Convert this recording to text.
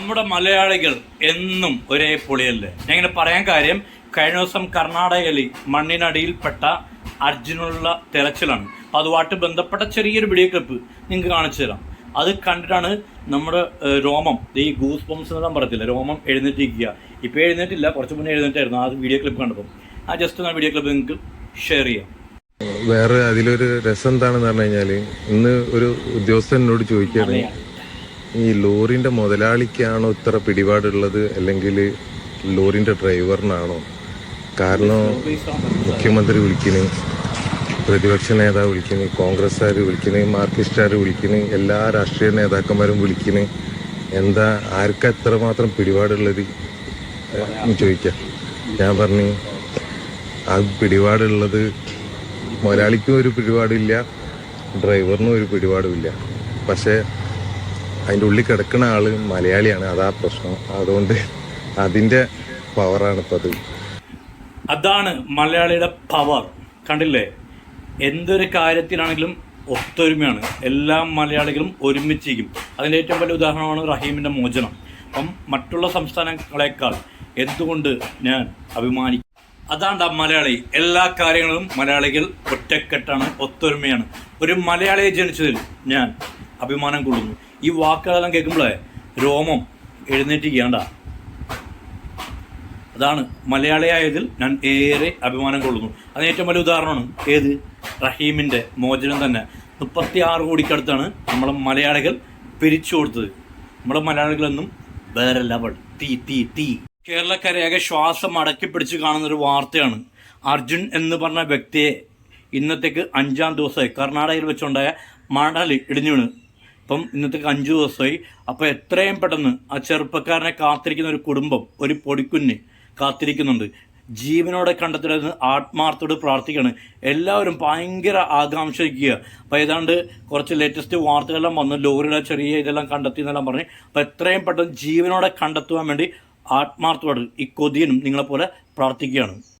നമ്മുടെ മലയാളികൾ എന്നും ഒരേ പൊളിയല്ലേ? ഞാൻ ഇങ്ങനെ പറയാൻ കാര്യം കഴിഞ്ഞ ദിവസം കർണാടകയിൽ മണ്ണിനടിയിൽപ്പെട്ട അർജുനുള്ള തിരച്ചിലാണ്. അപ്പോൾ അതുമായിട്ട് ബന്ധപ്പെട്ട ചെറിയൊരു വീഡിയോ ക്ലിപ്പ് നിങ്ങൾക്ക് കാണിച്ചു തരാം. അത് കണ്ടിട്ടാണ് നമ്മുടെ രോമം ഈ ഗൂസ് ബംസ് എന്ന് പറയത്തില്ല രോമം എഴുന്നേറ്റിരിക്കുക. ഇപ്പോൾ എഴുന്നേറ്റില്ല കുറച്ച് മുന്നേ എഴുന്നേറ്റായിരുന്നു. ആ വീഡിയോ ക്ലിപ്പ് കണ്ടപ്പോൾ ആ ജസ്റ്റ് ആ വീഡിയോ ക്ലിപ്പ് നിങ്ങൾക്ക് ഷെയർ ചെയ്യാം. വേറെ അതിലൊരു രസം എന്താണെന്ന് പറഞ്ഞു കഴിഞ്ഞാൽ ഇന്ന് ഒരു ഉദ്യോഗസ്ഥനോട് ചോദിക്കുകയാണെങ്കിൽ ചോദിക്കുകയാണ്. ഈ ലോറിന്റെ മുതലാളിക്കാണോ ഇത്ര പിടിപാടുള്ളത്? അല്ലെങ്കിൽ ലോറിന്റെ ഡ്രൈവറിനാണോ? കാരണം മുഖ്യമന്ത്രി വിളിക്കുന്ന പ്രതിപക്ഷ നേതാവ് വിളിക്കുന്നു കോൺഗ്രസ്സുകാർ വിളിക്കുന്നു മാർക്സിസ്റ്റുകാർ വിളിക്കുന്നു എല്ലാ രാഷ്ട്രീയ നേതാക്കന്മാരും വിളിക്കുന്നു എന്താ ആർക്കാ എത്രമാത്രം പിടിപാടുള്ളത്? ചോദിക്കാം. ഞാൻ പറഞ്ഞു ആ പിടിപാടുള്ളത് മുതലാളിക്കും ഒരു പിടിപാടില്ല ഡ്രൈവറിനും ഒരു പിടിപാടുമില്ല. പക്ഷേ അതിന്റെ ഉള്ളിൽ കിടക്കുന്ന ആൾ മലയാളിയാണ് അതാ പ്രശ്നം. അതുകൊണ്ട് അതിന്റെ പവറാണ് ഇപ്പം അത് അതാണ് മലയാളിയുടെ പവർ കണ്ടില്ലേ? എന്തൊരു കാര്യത്തിലാണെങ്കിലും ഒത്തൊരുമയാണ്. എല്ലാ മലയാളികളും ഒരുമിച്ചിരിക്കും അതിന്റെ ഏറ്റവും വലിയ ഉദാഹരണമാണ് റഹീമിന്റെ മോചനം. അപ്പം മറ്റുള്ള സംസ്ഥാനങ്ങളെക്കാൾ എന്തുകൊണ്ട് ഞാൻ അഭിമാനിക്കും? അതാണ്ടാ മലയാളി എല്ലാ കാര്യങ്ങളും മലയാളികൾ ഒറ്റക്കെട്ടാണ് ഒത്തൊരുമയാണ്. ഒരു മലയാളിയെ ജനിച്ചതിൽ ഞാൻ അഭിമാനം കൊള്ളുന്നു. ഈ വാക്കുകളെല്ലാം കേൾക്കുമ്പോഴേ രോമം എഴുന്നേറ്റിരിക്കേണ്ട അതാണ് മലയാളിയായതിൽ ഞാൻ ഏറെ അഭിമാനം കൊള്ളുന്നു. അതിന് ഏറ്റവും വലിയ ഉദാഹരണമാണ് ഏത്? റഹീമിന്റെ മോചനം തന്നെ. മുപ്പത്തി ആറ് കോടിക്കടുത്താണ് നമ്മളെ മലയാളികൾ പിരിച്ചു കൊടുത്തത്. നമ്മുടെ മലയാളികളെന്നും വേറെ ലെവൽ തീ തീ തീ. കേരളക്കരയാകെ ശ്വാസം അടക്കി പിടിച്ച് കാണുന്നൊരു വാർത്തയാണ്. അർജുൻ എന്ന് പറഞ്ഞ വ്യക്തിയെ ഇന്നത്തേക്ക് അഞ്ചാം ദിവസമായി കർണാടകയിൽ വെച്ചുണ്ടായ മണൽ ഇടിഞ്ഞു വീണ്. ഇപ്പം ഇന്നത്തേക്ക് അഞ്ച് ദിവസമായി. അപ്പോൾ എത്രയും പെട്ടെന്ന് ആ ചെറുപ്പക്കാരനെ കാത്തിരിക്കുന്ന ഒരു കുടുംബം ഒരു പൊടിക്കുഞ്ഞ് കാത്തിരിക്കുന്നുണ്ട്. ജീവനോടെ കണ്ടെത്തരുതെന്ന് ആത്മാർത്ഥത്തോട് പ്രാർത്ഥിക്കുകയാണ്. എല്ലാവരും ഭയങ്കര ആകാംക്ഷിക്കുക അപ്പോൾ ഏതാണ്ട് കുറച്ച് ലേറ്റസ്റ്റ് വാർത്തകളെല്ലാം വന്ന്. ലോറിയുടെ ചെറിയ ഇതെല്ലാം കണ്ടെത്തി എന്നെല്ലാം പറഞ്ഞ്. അപ്പോൾ എത്രയും പെട്ടെന്ന് ജീവനോടെ കണ്ടെത്തുവാൻ വേണ്ടി ആത്മാർത്ഥത്തോട് ഈ കൊതിയനും നിങ്ങളെപ്പോലെ പ്രാർത്ഥിക്കുകയാണ്.